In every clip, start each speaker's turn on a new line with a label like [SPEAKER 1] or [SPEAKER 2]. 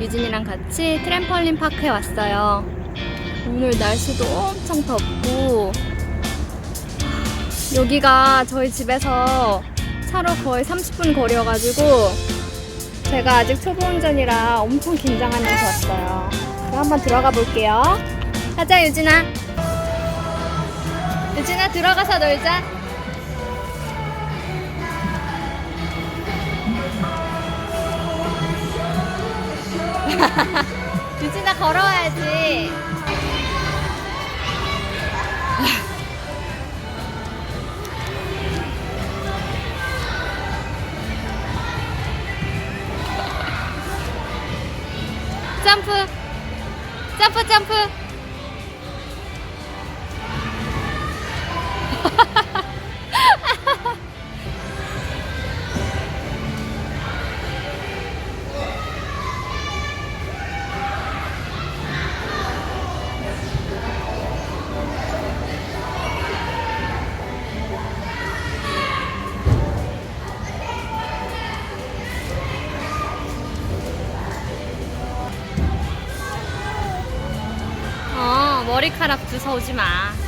[SPEAKER 1] 유진이랑 같이 트램펄린 파크에 왔어요. 오늘 날씨도 엄청 덥고 여기가 저희 집에서 차로 거의 30분 거리여가지고 제가 아직 초보 운전이라 엄청 긴장하면서 왔어요. 그럼 한번 들어가 볼게요. 가자 유진아. 유진아 들어가서 놀자. 유진아 걸어와야지. 점프. 점프 점프. 카락 주워오지 마.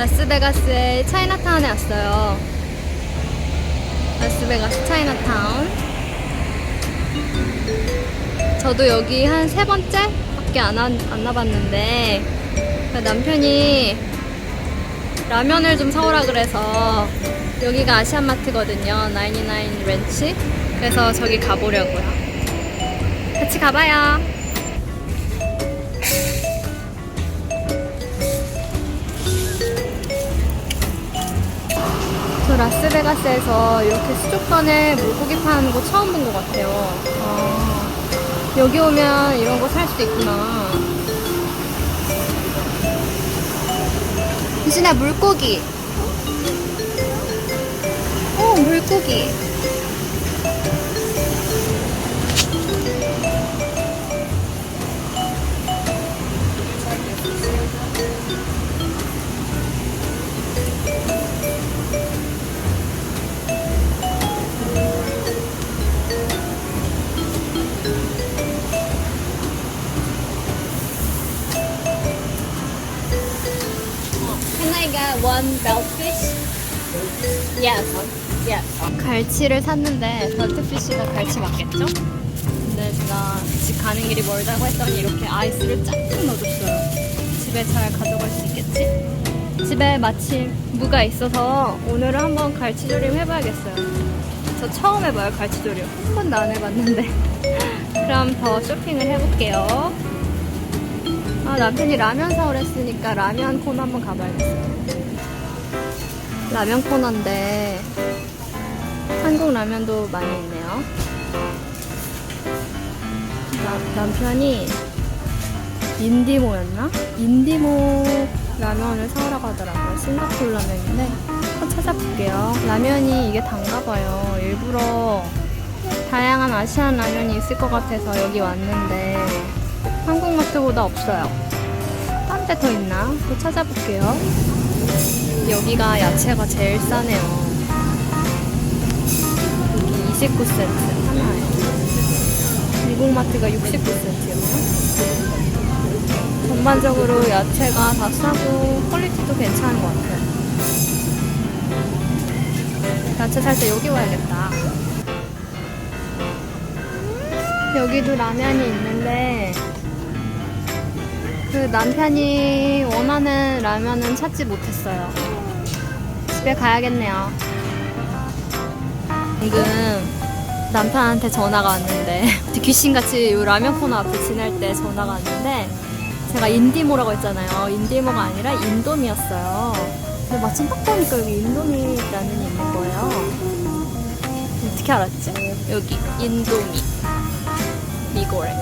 [SPEAKER 1] 라스베가스의 차이나타운에 왔어요. 라스베가스 차이나타운. 저도 여기 한 세 번째밖에 안, 와- 안 와봤는데 그 남편이 라면을 좀 사오라 그래서 여기가 아시안마트거든요. 99 렌치. 그래서 저기 가보려고요. 같이 가봐요. 라스베가스에서 이렇게 수족관에 물고기 파는 거 처음 본 것 같아요. 아, 여기 오면 이런 거 살 수도 있구나. 유진아, 물고기. 어, 물고기. 갈치를 샀는데 beltfish가 갈치 맞겠죠? 근데 제가 집 가는 길이 멀다고 했더니 이렇게 아이스를 쫙 넣어줬어요. 집에 잘 가져갈 수 있겠지? 집에 마침 무가 있어서 오늘은 한번 갈치조림 해봐야겠어요. 저 처음 해봐요 갈치조림. 한 번도 안 해봤는데. 그럼 더 쇼핑을 해볼게요. 아, 남편이 라면 사오랬으니까 라면 코너 한번 가봐야겠어요. 라면 코너인데 한국 라면도 많이 있네요. 나- 남편이 인디모였나? 인디모 라면을 사오라고 하더라고요. 싱가포르 라면인데 한번 찾아볼게요. 라면이 이게 단가 봐요. 일부러 다양한 아시안 라면이 있을 것 같아서 여기 왔는데 한국 마트보다 없어요. 딴 데 더 있나? 또 찾아볼게요. 여기가 야채가 제일 싸네요. 여기 29센트 하나에. 미국마트가 69센트였나? 전반적으로 야채가 다 싸고 퀄리티도 괜찮은 것 같아요. 야채 살 때 여기 와야겠다. 여기도 라면이 있는데 그 남편이 원하는 라면은 찾지 못했어요. 집에 가야겠네요. 방금 남편한테 전화가 왔는데 귀신같이 이 라면 코너 앞에 지날 때 전화가 왔는데 제가 인디모라고 했잖아요. 인디모가 아니라 인도미였어요. 근데 마침 딱 보니까 여기 인도미 라면이 있는 거예요. 어떻게 알았지? 여기 인도미 미고래.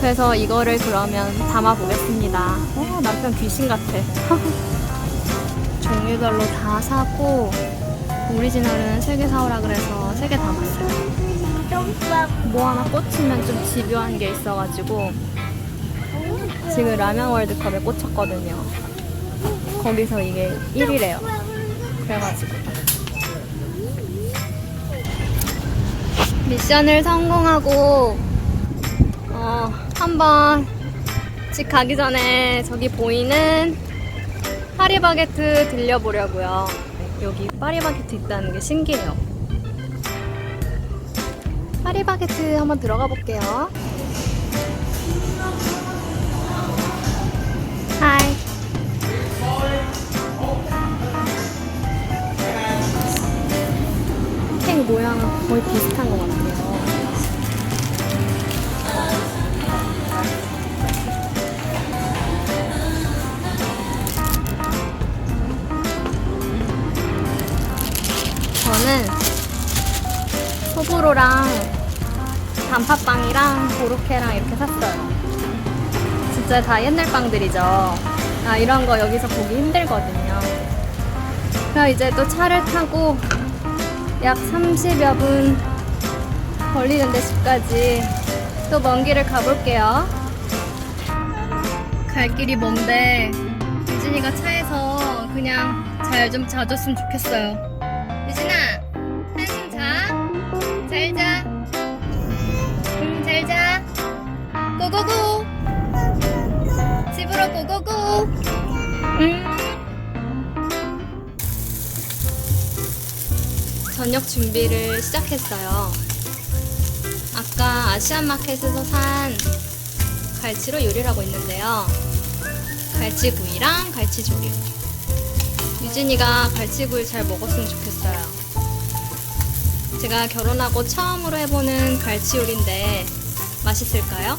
[SPEAKER 1] 그래서 이거를 그러면 담아 보겠습니다. 어, 남편 귀신 같아. 종류별로 다 사고 오리지널은 3개 사오라 그래서 3개 담았어요. 뭐 하나 꽂히면 좀 집요한 게 있어가지고 지금 라면 월드컵에 꽂혔거든요. 거기서 이게 1위래요. 그래가지고 미션을 성공하고 어, 한번 집 가기 전에 저기 보이는 파리바게트 들려보려고요. 여기 파리바게트 있다는 게 신기해요. 파리바게트 한번 들어가 볼게요. 소보로랑 단팥빵이랑 고로케랑 이렇게 샀어요. 진짜 다 옛날 빵들이죠. 아, 이런 거 여기서 보기 힘들거든요. 그럼 이제 또 차를 타고 약 30여 분 걸리는데 집까지 또 먼 길을 가볼게요. 갈 길이 먼데 유진이가 차에서 그냥 잘 좀 자줬으면 좋겠어요. 고고고. 응. 저녁 준비를 시작했어요. 아까 아시안 마켓에서 산 갈치로 요리를 하고 있는데요. 갈치구이랑 갈치조림. 유진이가 갈치구이 잘 먹었으면 좋겠어요. 제가 결혼하고 처음으로 해보는 갈치 요리인데 맛있을까요?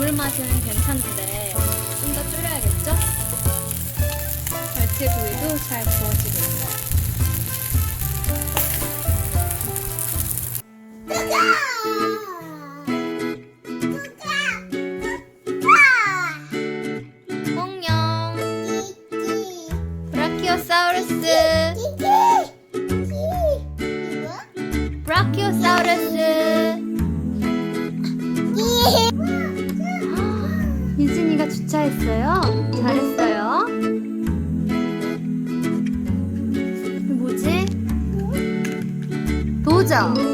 [SPEAKER 1] 국물 맛은 괜찮은데 좀 더 줄여야겠죠? 갈치구이도 잘 구워지고 있어요. 嗯。